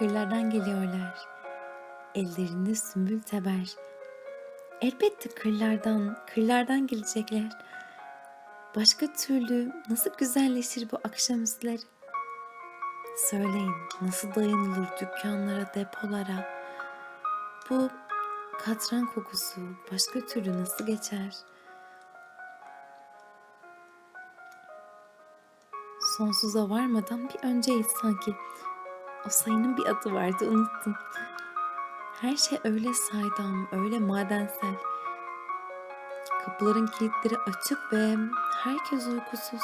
kırlardan geliyorlar. Ellerinde sümbül teber. Elbette kırlardan, kırlardan gelecekler. Başka türlü nasıl güzelleşir bu akşamüstleri? Söyleyin nasıl dayanılır dükkanlara, depolara? Bu katran kokusu başka türlü nasıl geçer? Sonsuza varmadan bir önceyiz sanki. O sayının bir adı vardı unuttum. Her şey öyle saydam, öyle madensel. Kapıların kilitleri açık ve herkes uykusuz.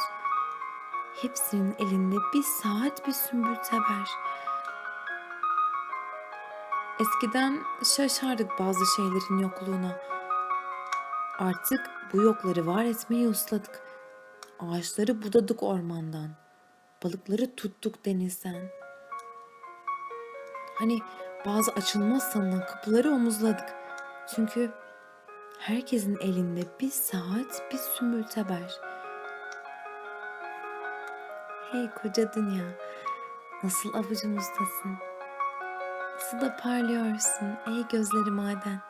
Hepsinin elinde bir saat bir sümbül teber. Eskiden şaşardık bazı şeylerin yokluğuna. Artık bu yokları var etmeyi ustadık. Ağaçları budadık ormandan. Balıkları tuttuk denizden. Hani bazı açılmaz sanılan kapıları omuzladık. Çünkü herkesin elinde bir saat bir sümbül teber. Hey koca dünya, nasıl avucumuzdasın? Nasıl da parlıyorsun ey gözleri maden.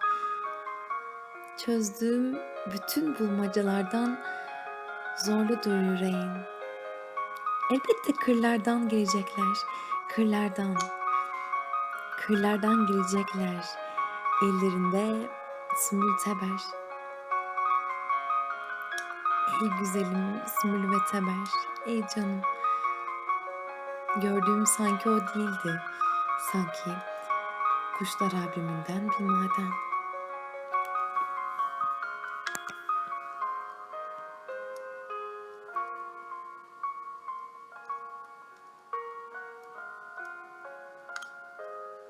Çözdüğüm bütün bulmacalardan zorludur yüreğin. Elbette kırlardan gelecekler, kırlardan. Kırlardan gelecekler, ellerinde sümbül teber. Ey güzelim sümbül ve teber, ey canım. Gördüğüm sanki o değildi, sanki kuşlar abriminden bir maden.